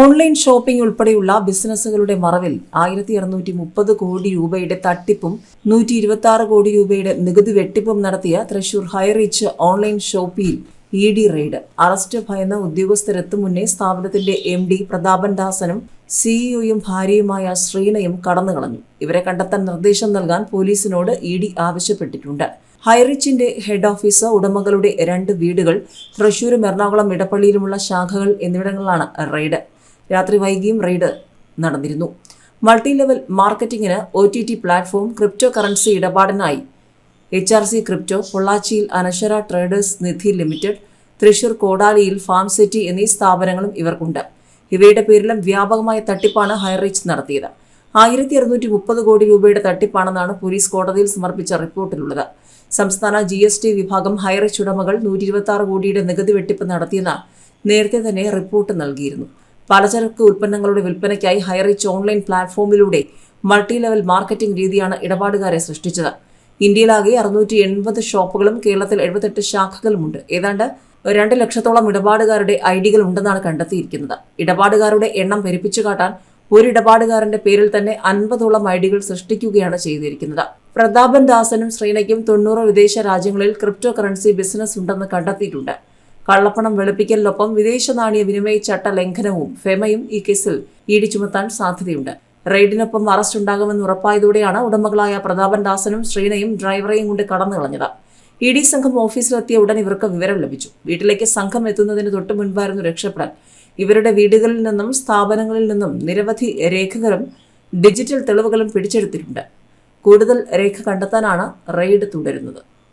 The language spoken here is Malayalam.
ഓൺലൈൻ ഷോപ്പിംഗ് ഉൾപ്പെടെയുള്ള ബിസിനസ്സുകളുടെ മറവിൽ ആയിരത്തി അറുന്നൂറ്റി മുപ്പത് കോടി രൂപയുടെ തട്ടിപ്പും നൂറ്റി ഇരുപത്തി ആറ് കോടി രൂപയുടെ നികുതി വെട്ടിപ്പും നടത്തിയ തൃശൂർ ഹൈറിച്ച് ഓൺലൈൻ ഷോപ്പിയിൽ ഇ ഡി റെയ്ഡ്. അറസ്റ്റ് ഭയന്ന ഉദ്യോഗസ്ഥരെത്തും മുന്നേ സ്ഥാപനത്തിന്റെ എം ഡി പ്രതാപൻ ദാസനും സിഇഒയും ഭാര്യയുമായ ശ്രീനയും കടന്നുകളഞ്ഞു ഇവരെ കണ്ടെത്താൻ നിർദ്ദേശം നൽകാൻ പോലീസിനോട് ഇ ഡി ആവശ്യപ്പെട്ടിട്ടുണ്ട്. ഹൈറിച്ചിന്റെ ഹെഡ് ഓഫീസ് ഉടമകളുടെ രണ്ട് വീടുകൾ തൃശൂരും എറണാകുളം ഇടപ്പള്ളിയിലുമുള്ള ശാഖകൾ എന്നിവിടങ്ങളിലാണ് റെയ്ഡ്. രാത്രി വൈകിയും റെയ്ഡ് നടന്നിരുന്നു. Multi level മാർക്കറ്റിംഗിന് O T T platform crypto currency ഇടപാടിനായി H R C crypto പൊള്ളാച്ചിയിൽ അനശ്വര ട്രേഡേഴ്സ് നിധി ലിമിറ്റഡ് തൃശൂർ കോടാലിയിൽ ഫാം സിറ്റി എന്നീ സ്ഥാപനങ്ങളും ഇവർക്കുണ്ട്. ഇവയുടെ പേരിലും വ്യാപകമായ തട്ടിപ്പാണ് ഹൈറീച്ച് നടത്തിയത്. ആയിരത്തി അറുന്നൂറ്റി മുപ്പത് കോടി രൂപയുടെ തട്ടിപ്പാണെന്നാണ് പോലീസ് കോടതിയിൽ സമർപ്പിച്ച റിപ്പോർട്ടിലുള്ളത്. സംസ്ഥാന ജി എസ് ടി വിഭാഗം ഹൈറീച്ച് ഉടമകൾ നൂറ്റി ഇരുപത്തി ആറ് കോടിയുടെ നികുതി വെട്ടിപ്പ് നടത്തിയെന്ന് നേരത്തെ തന്നെ റിപ്പോർട്ട് നൽകിയിരുന്നു. പലചരക്ക് ഉൽപ്പന്നങ്ങളുടെ വിൽപ്പനയ്ക്കായി ഹൈറിച്ച് ഓൺലൈൻ പ്ലാറ്റ്ഫോമിലൂടെ മൾട്ടി ലെവൽ മാർക്കറ്റിംഗ് രീതിയാണ് ഇടപാടുകാരെ സൃഷ്ടിച്ചത്. ഇന്ത്യയിലാകെ അറുന്നൂറ്റി എൺപത് ഷോപ്പുകളും കേരളത്തിൽ എഴുപത്തെട്ട് ശാഖകളുമുണ്ട്. ഏതാണ്ട് രണ്ട് ലക്ഷത്തോളം ഇടപാടുകാരുടെ ഐ ഡികൾ ഉണ്ടെന്നാണ് കണ്ടെത്തിയിരിക്കുന്നത്. ഇടപാടുകാരുടെ എണ്ണം പെരുപ്പിച്ചു കാട്ടാൻ ഒരു ഇടപാടുകാരന്റെ പേരിൽ തന്നെ അൻപതോളം ഐ ഡികൾ സൃഷ്ടിക്കുകയാണ് ചെയ്തിരിക്കുന്നത്. പ്രതാപൻ ദാസനും ശ്രീനയ്ക്കും തൊണ്ണൂറ് വിദേശ രാജ്യങ്ങളിൽ ക്രിപ്റ്റോ കറൻസി ബിസിനസ് ഉണ്ടെന്ന് കണ്ടെത്തിയിട്ടുണ്ട്. കള്ളപ്പണം വെളുപ്പിക്കലിനൊപ്പം വിദേശ നാണയ വിനിമയ ചട്ട ലംഘനവും ഫെമയും ഈ കേസിൽ ഇടി ചുമത്താൻ സാധ്യതയുണ്ട്. റെയ്ഡിനൊപ്പം അറസ്റ്റ് ഉണ്ടാകുമെന്ന് ഉറപ്പായതോടെയാണ് ഉടമകളായ പ്രതാപൻ ദാസനും ശ്രീനയും ഡ്രൈവറെയും കൊണ്ട് കടന്നു കളഞ്ഞത്. ഇ ഡി സംഘം ഓഫീസിലെത്തിയ ഉടൻ ഇവർക്ക് വിവരം ലഭിച്ചു. വീട്ടിലേക്ക് സംഘം എത്തുന്നതിന് തൊട്ട് മുൻപായിരുന്നു രക്ഷപ്പെടാൻ. ഇവരുടെ വീടുകളിൽ നിന്നും സ്ഥാപനങ്ങളിൽ നിന്നും നിരവധി രേഖകളും ഡിജിറ്റൽ തെളിവുകളും പിടിച്ചെടുത്തിട്ടുണ്ട്. കൂടുതൽ രേഖ കണ്ടെത്താനാണ് റെയ്ഡ് തുടരുന്നത്.